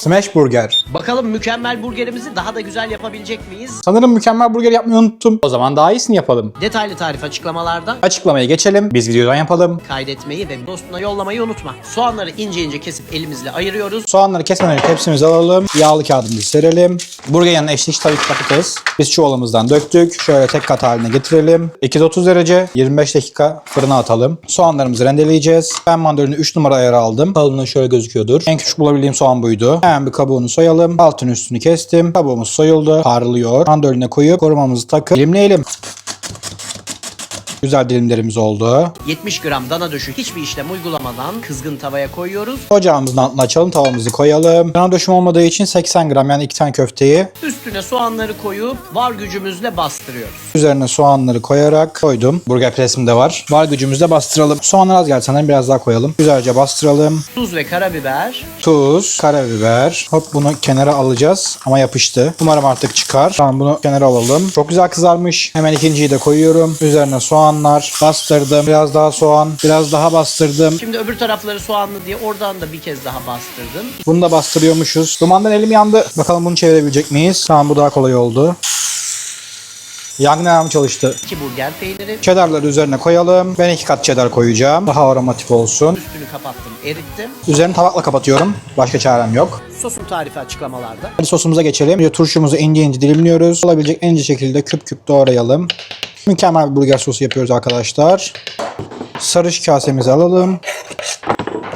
Smash Burger. Bakalım mükemmel burgerimizi daha da güzel yapabilecek miyiz? Sanırım mükemmel burger yapmayı unuttum. O zaman daha iyisini yapalım. Detaylı tarif açıklamalarda Açıklamaya geçelim. Biz videodan yapalım. kaydetmeyi ve dostuna yollamayı unutma. Soğanları ince ince kesip elimizle ayırıyoruz. Soğanları kesmeden önce tepsimizi alalım. Yağlı kağıdımızı serelim. Burger yanına eşlik tabii ki patates. Biz çuvalımızdan döktük. Şöyle tek kat haline getirelim. 230 derece 25 dakika fırına atalım. Soğanlarımızı rendeleyeceğiz. Ben mandolini 3 numara ayarı aldım. Kalınlığı şöyle gözüküyordur. En küçük bulabildiğim soğan buydu. Hemen bir kabuğunu soyalım. Altın üstünü kestim. Kabuğumuz soyuldu. Parlıyor. Mandoline koyup korumamızı takıp dilimleyelim. Güzel dilimlerimiz oldu. 70 gram dana döşü hiçbir işlem uygulamadan kızgın tavaya koyuyoruz. Ocağımızın altına açalım. Tavamızı koyalım. Dana döşüm olmadığı için 80 gram yani 2 tane köfteyi Üstüne soğanları koyup var gücümüzle bastırıyoruz. Üzerine soğanları koyarak koydum. Burger presim de var. Var gücümüzle bastıralım. Soğanlar az geldi sanırım biraz daha koyalım. Güzelce bastıralım. Tuz ve karabiber. Tuz, karabiber. Hop bunu kenara alacağız ama yapıştı. Umarım artık çıkar. Tamam bunu kenara alalım. Çok güzel kızarmış. Hemen ikinciyi de koyuyorum. Üzerine soğanlar bastırdım. Biraz daha soğan. Biraz daha bastırdım. Şimdi öbür tarafları soğanlı diye oradan da bir kez daha bastırdım. Bunu da bastırıyormuşuz. Dumandan elim yandı. Bakalım bunu çevirebilecek miyiz? Tamam bu daha kolay oldu. Yangın çalıştı. 2 burger peyniri. Cheddarları üzerine koyalım. Ben iki kat cheddar koyacağım. Daha aromatik olsun. Üstünü kapattım, erittim. Üzerini tabakla kapatıyorum. Başka çarem yok. Sosun tarifi açıklamalarda. Hadi sosumuza geçelim. Turşumuzu ince ince dilimliyoruz. Olabilecek en ince şekilde küp küp doğrayalım. Mükemmel bir burger sosu yapıyoruz arkadaşlar. Sarış kasemizi alalım.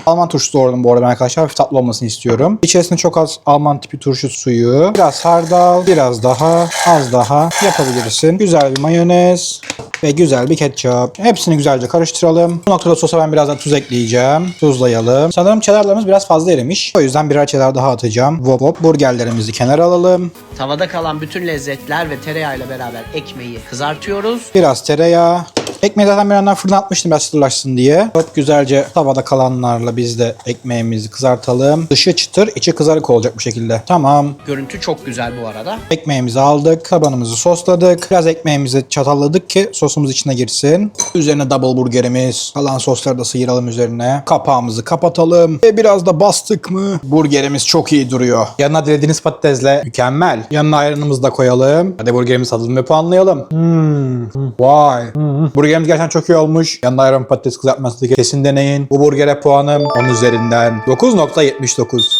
Alman turşusu doğradım bu arada arkadaşlar. Hafif tatlı olmasını istiyorum. İçerisine çok az Alman tipi turşu suyu. Biraz hardal. Biraz daha. Az daha. Yapabilirsin. Güzel bir mayonez. Ve güzel bir ketçap. Hepsini güzelce karıştıralım. Bu noktada sosa ben biraz daha tuz ekleyeceğim. Tuzlayalım. Sanırım cheddarlarımız biraz fazla erimiş. O yüzden birer cheddar daha atacağım. Wop wop. Burgerlerimizi kenara alalım. Tavada kalan bütün lezzetler ve tereyağıyla beraber ekmeği kızartıyoruz. Biraz tereyağı. Ekmeği zaten bir yandan fırına atmıştım biraz çıtırlaşsın diye. Çok güzelce tavada kalanlarla biz de ekmeğimizi kızartalım. Dışı çıtır, içi kızarık olacak bu şekilde. Tamam. Görüntü çok güzel bu arada. Ekmeğimizi aldık, tabanımızı sosladık. Biraz ekmeğimizi çatalladık ki sosumuz içine girsin. Üzerine double burgerimiz. Kalan sosları da sıyıralım üzerine. Kapağımızı kapatalım. Ve biraz da bastık mı? Burgerimiz çok iyi duruyor. Yanına dilediğiniz patatesle mükemmel. Yanına ayranımızı da koyalım. Hadi burgerimizi tadalım ve puanlayalım. Hmm. Vay. Burgerimiz gerçekten çok iyi olmuş. Yanında ayran patates kızartması kesin deneyin. Bu burgere puanım 10 üzerinden 9.79.